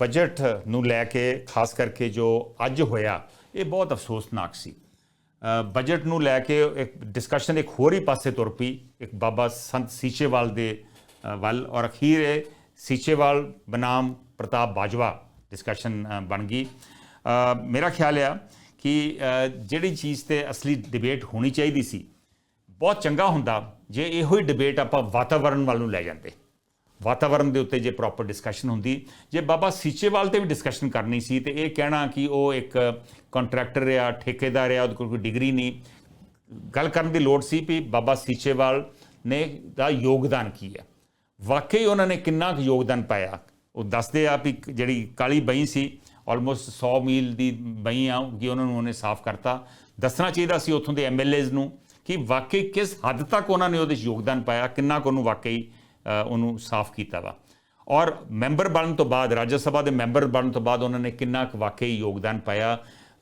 Budget ਨੂੰ ਲੈ ਕੇ, ਖਾਸ ਕਰਕੇ ਜੋ ਅੱਜ ਹੋਇਆ, ਇਹ ਬਹੁਤ ਅਫਸੋਸਨਾਕ ਸੀ। ਬਜਟ ਨੂੰ ਲੈ ਕੇ ਇੱਕ ਡਿਸਕਸ਼ਨ ਇੱਕ ਹੋਰ ਹੀ ਪਾਸੇ ਤੁਰ ਪਈ। ਇੱਕ ਬਾਬਾ ਸੰਤ ਸੀਚੇਵਾਲ ਦੇ ਵੱਲ ਔਰ ਅਖੀਰ ਇਹ ਸੀਚੇਵਾਲ ਬਨਾਮ ਪ੍ਰਤਾਪ ਬਾਜਵਾ ਡਿਸਕਸ਼ਨ ਬਣ ਗਈ। ਮੇਰਾ ਖਿਆਲ ਆ ਕਿ ਜਿਹੜੀ ਚੀਜ਼ ਤੇ ਅਸਲੀ ਡਿਬੇਟ ਹੋਣੀ ਚਾਹੀਦੀ ਸੀ, ਬਹੁਤ ਚੰਗਾ ਹੁੰਦਾ ਜੇ ਇਹੋ ਹੀ ਡਿਬੇਟ ਆਪਾਂ ਵਾਤਾਵਰਣ ਵੱਲ ਨੂੰ ਲੈ ਜਾਂਦੇ। ਵਾਤਾਵਰਣ ਦੇ ਉੱਤੇ ਜੇ ਪ੍ਰੋਪਰ ਡਿਸਕਸ਼ਨ ਹੁੰਦੀ, ਜੇ ਬਾਬਾ ਸੀਚੇਵਾਲ ਤੇ ਵੀ ਡਿਸਕਸ਼ਨ ਕਰਨੀ ਸੀ, ਤੇ ਇਹ ਕਹਿਣਾ ਕਿ ਉਹ ਇੱਕ ਕੰਟਰੈਕਟਰ ਰਿਹਾ ਠੇਕੇਦਾਰ ਆ, ਉਹਦੇ ਕੋਲ ਕੋਈ ਡਿਗਰੀ ਨਹੀਂ। ਗੱਲ ਕਰਨ ਦੀ ਲੋੜ ਸੀ ਵੀ ਬਾਬਾ ਸੀਚੇਵਾਲ ਨੇ ਦਾ ਯੋਗਦਾਨ ਕੀ ਹੈ। ਵਾਕਈ ਉਹਨਾਂ ਨੇ ਕਿੰਨਾ ਕੁ ਯੋਗਦਾਨ ਪਾਇਆ। ਉਹ ਦੱਸਦੇ ਆ ਵੀ ਜਿਹੜੀ ਕਾਲੀ ਬਈ ਸੀ ਆਲਮੋਸਟ 100 ਮੀਲ ਦੀ ਬਈ ਆ, ਕਿ ਉਹਨਾਂ ਨੂੰ ਉਹਨੇ ਸਾਫ਼ ਕਰਤਾ। ਦੱਸਣਾ ਚਾਹੀਦਾ ਸੀ ਉੱਥੋਂ ਦੇ ਐਮਐਲਏਜ਼ ਨੂੰ ਕਿ ਵਾਕਈ ਕਿਸ ਹੱਦ ਤੱਕ ਉਹਨਾਂ ਨੇ ਉਹਦੇ 'ਚ ਯੋਗਦਾਨ ਪਾਇਆ, ਕਿੰਨਾ ਕੁ ਉਹਨੂੰ ਵਾਕਈ ਉਹਨੂੰ ਸਾਫ਼ ਕੀਤਾ ਵਾ। ਔਰ ਮੈਂਬਰ ਬਣਨ ਤੋਂ ਬਾਅਦ ਰਾਜ ਸਭਾ ਦੇ ਮੈਂਬਰ ਬਣਨ ਤੋਂ ਬਾਅਦ ਉਹਨਾਂ ਨੇ ਕਿੰਨਾ ਕੁ ਵਾਕਈ ਯੋਗਦਾਨ ਪਾਇਆ।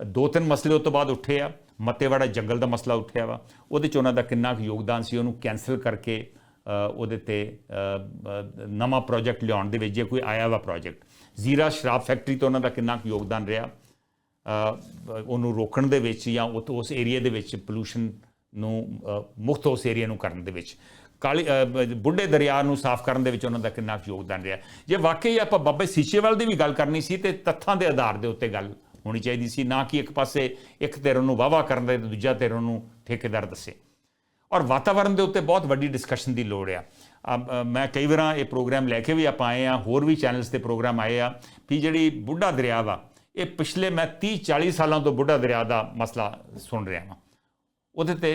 ਦੋ ਤਿੰਨ ਮਸਲੇ ਉਸ ਤੋਂ ਬਾਅਦ ਉੱਠੇ ਆ। ਮੱਤੇਵਾੜਾ ਜੰਗਲ ਦਾ ਮਸਲਾ ਉੱਠਿਆ ਵਾ। ਉਹਦੇ 'ਚ ਉਹਨਾਂ ਦਾ ਕਿੰਨਾ ਕੁ ਯੋਗਦਾਨ ਸੀ ਉਹਨੂੰ ਕੈਨਸਲ ਕਰਕੇ ਉਹਦੇ ਤੇ ਨਵਾਂ ਪ੍ਰੋਜੈਕਟ ਲਿਆਉਣ ਦੇ ਵਿੱਚ ਜੇ ਕੋਈ ਆਇਆ ਵਾ ਪ੍ਰੋਜੈਕਟ ਜ਼ੀਰਾ ਸ਼ਰਾਬ ਫੈਕਟਰੀ ਤੋਂ ਉਹਨਾਂ ਦਾ ਕਿੰਨਾ ਕੁ ਯੋਗਦਾਨ ਰਿਹਾ। ਉਹਨੂੰ ਰੋਕਣ ਦੇ ਵਿੱਚ ਜਾਂ ਉਹ ਉਸ ਏਰੀਆ ਦੇ ਵਿੱਚ ਪੋਲੂਸ਼ਨ ਨੂੰ ਅ, ਮੁਕਤ ਉਸ ਏਰੀਆ ਨੂੰ ਕਰਨ ਦੇ ਵਿੱਚ। ਕਾਲੀ ਬੁੱਢੇ ਦਰਿਆ ਨੂੰ ਸਾਫ਼ ਕਰਨ ਦੇ ਵਿੱਚ ਉਹਨਾਂ ਦਾ ਕਿੰਨਾ ਕੁ ਯੋਗਦਾਨ ਰਿਹਾ। ਜੇ ਵਾਕਈ ਆਪਾਂ ਬਾਬੇ ਸੀਚੇਵਾਲ ਦੀ ਵੀ ਗੱਲ ਕਰਨੀ ਸੀ, ਤੇ ਤੱਥਾਂ ਦੇ ਆਧਾਰ ਦੇ ਉੱਤੇ ਗੱਲ ਹੋਣੀ ਚਾਹੀਦੀ ਸੀ, ਨਾ ਕਿ ਇੱਕ ਪਾਸੇ ਇੱਕ ਧਿਰ ਨੂੰ ਵਾਵਾ ਕਰਨ ਦੇ ਤੇ ਦੂਜਾ ਧਿਰ ਨੂੰ ਠੇਕੇਦਾਰ ਦੱਸੇ। ਔਰ ਵਾਤਾਵਰਣ ਦੇ ਉੱਤੇ ਬਹੁਤ ਵੱਡੀ ਡਿਸਕਸ਼ਨ ਦੀ ਲੋੜ ਆ। ਮੈਂ ਕਈ ਵਾਰਾਂ ਇਹ ਪ੍ਰੋਗਰਾਮ ਲੈ ਕੇ ਵੀ ਆਪਾਂ ਆਏ ਆ, ਹੋਰ ਵੀ ਚੈਨਲਸ ਤੇ ਪ੍ਰੋਗਰਾਮ ਆਏ ਆ ਵੀ ਜਿਹੜੀ ਬੁੱਢਾ ਦਰਿਆ ਵਾ, ਇਹ ਪਿਛਲੇ ਮੈਂ 30 40 ਸਾਲਾਂ ਤੋਂ ਬੁੱਢਾ ਦਰਿਆ ਦਾ ਮਸਲਾ ਸੁਣ ਰਿਹਾ ਹਾਂ ਉਹਦੇ ਤੇ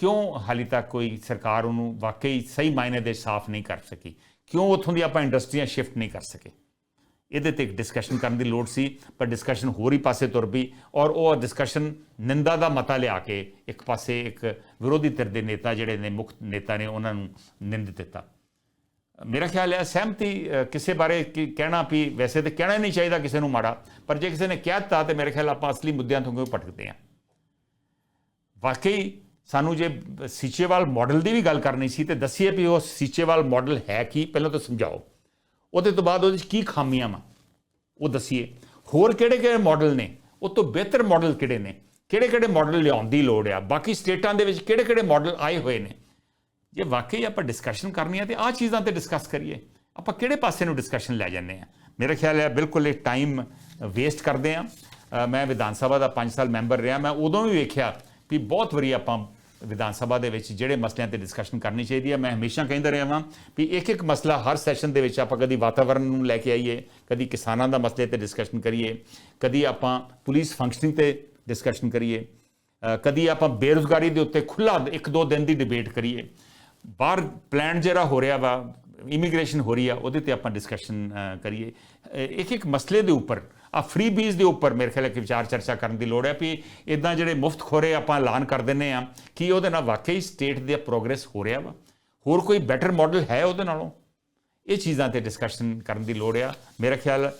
ਕਿਉਂ ਹਾਲੇ ਤੱਕ ਕੋਈ ਸਰਕਾਰ ਉਹਨੂੰ ਵਾਕਈ ਸਹੀ ਮਾਇਨੇ ਦੇ ਸਾਫ਼ ਨਹੀਂ ਕਰ ਸਕੀ? ਕਿਉਂ ਉੱਥੋਂ ਦੀ ਆਪਾਂ ਇੰਡਸਟਰੀਆਂ ਸ਼ਿਫਟ ਨਹੀਂ ਕਰ ਸਕੇ? ਇਹਦੇ ਤੇ ਇੱਕ ਡਿਸਕਸ਼ਨ ਕਰਨ ਦੀ ਲੋੜ ਸੀ, ਪਰ ਡਿਸਕਸ਼ਨ ਹੋਰ ਹੀ ਪਾਸੇ ਤੁਰ ਪਈ ਔਰ ਉਹ ਡਿਸਕਸ਼ਨ ਨਿੰਦਾ ਦਾ ਮਤਾ ਲਿਆ ਕੇ ਇੱਕ ਪਾਸੇ ਇੱਕ ਵਿਰੋਧੀ ਧਿਰ ਦੇ ਨੇਤਾ ਜਿਹੜੇ ਨੇ, ਮੁੱਖ ਨੇਤਾ ਨੇ ਉਹਨਾਂ ਨੂੰ ਨਿੰਦ ਦਿੱਤਾ। ਮੇਰਾ ਖਿਆਲ ਹੈ ਸਹਿਮਤੀ ਕਿਸੇ ਬਾਰੇ ਕੀ ਕਹਿਣਾ ਵੀ ਵੈਸੇ ਤਾਂ ਕਹਿਣਾ ਹੀ ਨਹੀਂ ਚਾਹੀਦਾ ਕਿਸੇ ਨੂੰ ਮਾੜਾ, ਪਰ ਜੇ ਕਿਸੇ ਨੇ ਕਹਿ ਦਿੱਤਾ ਤੇ ਮੇਰੇ ਖਿਆਲ ਆਪਾਂ ਅਸਲੀ ਮੁੱਦਿਆਂ ਤੋਂ ਕਿਉਂ ਭਟਕਦੇ ਹਾਂ? ਵਾਕਈ ਸਾਨੂੰ ਜੇ ਸੀਚੇਵਾਲ ਮਾਡਲ ਦੀ ਵੀ ਗੱਲ ਕਰਨੀ ਸੀ ਤੇ ਦੱਸੀਏ ਵੀ ਉਹ ਸੀਚੇਵਾਲ ਮਾਡਲ ਹੈ ਕੀ, ਪਹਿਲਾਂ ਤਾਂ ਸਮਝਾਓ। ਉਹਦੇ ਤੋਂ ਬਾਅਦ ਉਹਦੇ 'ਚ ਕੀ ਖਾਮੀਆਂ ਵਾ? ਉਹ ਦੱਸੀਏ। ਹੋਰ ਕਿਹੜੇ ਕਿਹੜੇ ਮਾਡਲ ਨੇ? ਉਹ ਤੋਂ ਬਿਹਤਰ ਮਾਡਲ ਕਿਹੜੇ ਨੇ? ਕਿਹੜੇ ਕਿਹੜੇ ਮਾਡਲ ਲਿਆਉਣ ਦੀ ਲੋੜ ਆ? ਬਾਕੀ ਸਟੇਟਾਂ ਦੇ ਵਿੱਚ ਕਿਹੜੇ ਕਿਹੜੇ ਮਾਡਲ ਆਏ ਹੋਏ ਨੇ? ਜੇ ਵਾਕਈ ਆਪਾਂ ਡਿਸਕਸ਼ਨ ਕਰਨੀ ਹੈ ਤੇ ਆਹ ਚੀਜ਼ਾਂ ਤੇ ਡਿਸਕਸ ਕਰੀਏ, ਆਪਾਂ ਕਿਹੜੇ ਪਾਸੇ ਨੂੰ ਡਿਸਕਸ਼ਨ ਲੈ ਜਾਂਦੇ ਆ? ਮੇਰਾ ਖਿਆਲ ਹੈ ਬਿਲਕੁਲ ਇਹ ਟਾਈਮ ਵੇਸਟ ਕਰਦੇ ਆ। ਮੈਂ ਵਿਧਾਨ ਸਭਾ ਦਾ 5 ਸਾਲ ਮੈਂਬਰ ਰਿਹਾ, ਮੈਂ ਉਦੋਂ ਵੀ ਵੇਖਿਆ ਵੀ ਬਹੁਤ ਵਾਰੀ ਆਪਾਂ ਵਿਧਾਨ ਸਭਾ ਦੇ ਵਿੱਚ ਜਿਹੜੇ ਮਸਲਿਆਂ ਤੇ ਡਿਸਕਸ਼ਨ ਕਰਨੀ ਚਾਹੀਦੀ ਹੈ, ਮੈਂ ਹਮੇਸ਼ਾ ਕਹਿੰਦਾ ਰਿਹਾ ਵਾਂ ਵੀ ਇੱਕ ਇੱਕ ਮਸਲਾ ਹਰ ਸੈਸ਼ਨ ਦੇ ਵਿੱਚ ਆਪਾਂ ਕਦੀ ਵਾਤਾਵਰਣ ਨੂੰ ਲੈ ਕੇ ਆਈਏ, ਕਦੀ ਕਿਸਾਨਾਂ ਦਾ ਮਸਲੇ ਤੇ ਡਿਸਕਸ਼ਨ ਕਰੀਏ, ਕਦੀ ਆਪਾਂ ਪੁਲਿਸ ਫੰਕਸ਼ਨਿੰਗ ਤੇ ਡਿਸਕਸ਼ਨ ਕਰੀਏ ਕਦੀ ਆਪਾਂ ਬੇਰੁਜ਼ਗਾਰੀ ਦੇ ਉੱਤੇ ਖੁੱਲਾ ਇੱਕ ਦੋ ਦਿਨ ਦੀ ਡਿਬੇਟ ਕਰੀਏ। ਬਾਹਰ ਪਲਾਨ ਜਿਹੜਾ ਹੋ ਰਿਹਾ ਵਾ ਇਮੀਗ੍ਰੇਸ਼ਨ ਹੋ ਰਹੀ ਆ, ਉਹਦੇ ਤੇ ਆਪਾਂ ਡਿਸਕਸ਼ਨ ਕਰੀਏ। ਇੱਕ ਇੱਕ ਮਸਲੇ ਦੇ ਉੱਪਰ ਆ ਫ੍ਰੀ ਬੀਜ਼ ਦੇ ਉੱਪਰ ਮੇਰੇ ਖਿਆਲ ਹੈ ਕਿ ਵਿਚਾਰ ਚਰਚਾ ਕਰਨ ਦੀ ਲੋੜ ਹੈ ਵੀ ਇਦਾਂ ਜਿਹੜੇ ਮੁਫਤ ਖੋਰੇ ਆਪਾਂ ਐਲਾਨ ਕਰ ਦਿੰਨੇ ਆ ਕਿ ਉਹਦੇ ਨਾਲ ਵਾਕਈ ਸਟੇਟ ਦੇ ਪ੍ਰੋਗਰੈਸ ਹੋ ਰਿਹਾ ਵਾ? ਹੋਰ ਕੋਈ ਬੈਟਰ ਮਾਡਲ ਹੈ ਉਹਦੇ ਨਾਲੋਂ? ਇਹ ਚੀਜ਼ਾਂ ਤੇ ਡਿਸਕਸ਼ਨ ਕਰਨ ਦੀ ਲੋੜ ਆ। ਮੇਰਾ ਖਿਆਲ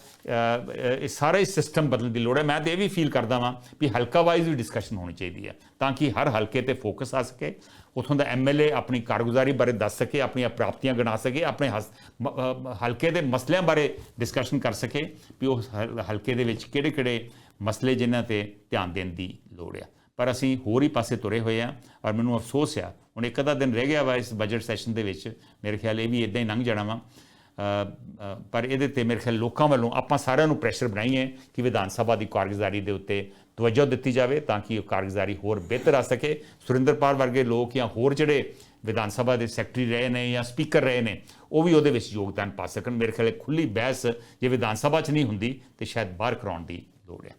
ਇਹ ਸਾਰਾ ਹੀ ਸਿਸਟਮ ਬਦਲਣ ਦੀ ਲੋੜ ਹੈ। ਮੈਂ ਤੇ ਇਹ ਵੀ ਫੀਲ ਕਰਦਾ ਵਾਂ ਵੀ ਹਲਕਾ ਵਾਈਜ਼ ਵੀ ਡਿਸਕਸ਼ਨ ਹੋਣੀ ਚਾਹੀਦੀ ਹੈ, ਤਾਂ ਕਿ ਹਰ ਹਲਕੇ ਤੇ ਫੋਕਸ ਆ ਸਕੇ, ਉਥੋਂ ਦਾ ਐਮਐਲਏ ਆਪਣੀ ਕਾਰਗੁਜ਼ਾਰੀ ਬਾਰੇ ਦੱਸ ਸਕੇ, ਆਪਣੀਆਂ ਪ੍ਰਾਪਤੀਆਂ ਗਿਣਾ ਸਕੇ, ਆਪਣੇ ਹਸ- ਹਲਕੇ ਦੇ ਮਸਲਿਆਂ ਬਾਰੇ ਡਿਸਕਸ਼ਨ ਕਰ ਸਕੇ ਵੀ ਉਹ ਹਲ- ਹਲਕੇ ਦੇ ਵਿੱਚ ਕਿਹੜੇ-ਕਿਹੜੇ ਮਸਲੇ ਜਿਨ੍ਹਾਂ ਤੇ ਧਿਆਨ ਦੇਣ ਦੀ ਲੋੜ ਆ। ਪਰ ਅਸੀਂ ਹੋਰ ਹੀ ਪਾਸੇ ਤੁਰੇ ਹੋਏ ਆ ਔਰ ਮੈਨੂੰ ਅਫਸੋਸ ਆ, ਹੁਣ ਇੱਕ ਅੱਧਾ ਦਿਨ ਰਹਿ ਗਿਆ ਵਾ ਇਸ ਬਜਟ ਸੈਸ਼ਨ ਦੇ ਵਿੱਚ। ਮੇਰੇ ਖਿਆਲ ਇਹ ਵੀ ਇਦਾਂ ਹੀ ਲੰਘ ਜਾਣਾ ਵਾ। ਪਰ ਇਹਦੇ ਤੇ ਮੇਰੇ ਖਿਆਲ ਲੋਕਾਂ ਵੱਲੋਂ ਆਪਾਂ ਸਾਰਿਆਂ ਨੂੰ ਪ੍ਰੈਸ਼ਰ ਬਣਾਈਏ ਕਿ ਵਿਧਾਨ ਸਭਾ ਦੀ ਕਾਰਗੁਜ਼ਾਰੀ ਦੇ ਉੱਤੇ ਤਵੱਜੋ ਦਿੱਤੀ ਜਾਵੇ ਤਾਂ ਕਿ ਉਹ ਕਾਰਗੁਜ਼ਾਰੀ ਹੋਰ ਬਿਹਤਰ ਆ ਸਕੇ। ਸੁਰਿੰਦਰਪਾਲ ਵਰਗੇ ਲੋਕ ਜਾਂ ਹੋਰ ਜਿਹੜੇ ਵਿਧਾਨ ਸਭਾ ਦੇ ਸੈਕਟਰੀ ਰਹੇ ਨੇ ਜਾਂ ਸਪੀਕਰ ਰਹੇ ਨੇ, ਉਹ ਵੀ ਉਹਦੇ ਵਿੱਚ ਯੋਗਦਾਨ ਪਾ ਸਕਣ। ਮੇਰੇ ਖਿਆਲ ਇਹ ਖੁੱਲੀ ਬਹਿਸ ਜੇ ਵਿਧਾਨ ਸਭਾ 'ਚ ਨਹੀਂ ਹੁੰਦੀ, ਤੇ ਸ਼ਾਇਦ ਬਾਹਰ ਕਰਾਉਣ ਦੀ ਲੋੜ ਹੈ।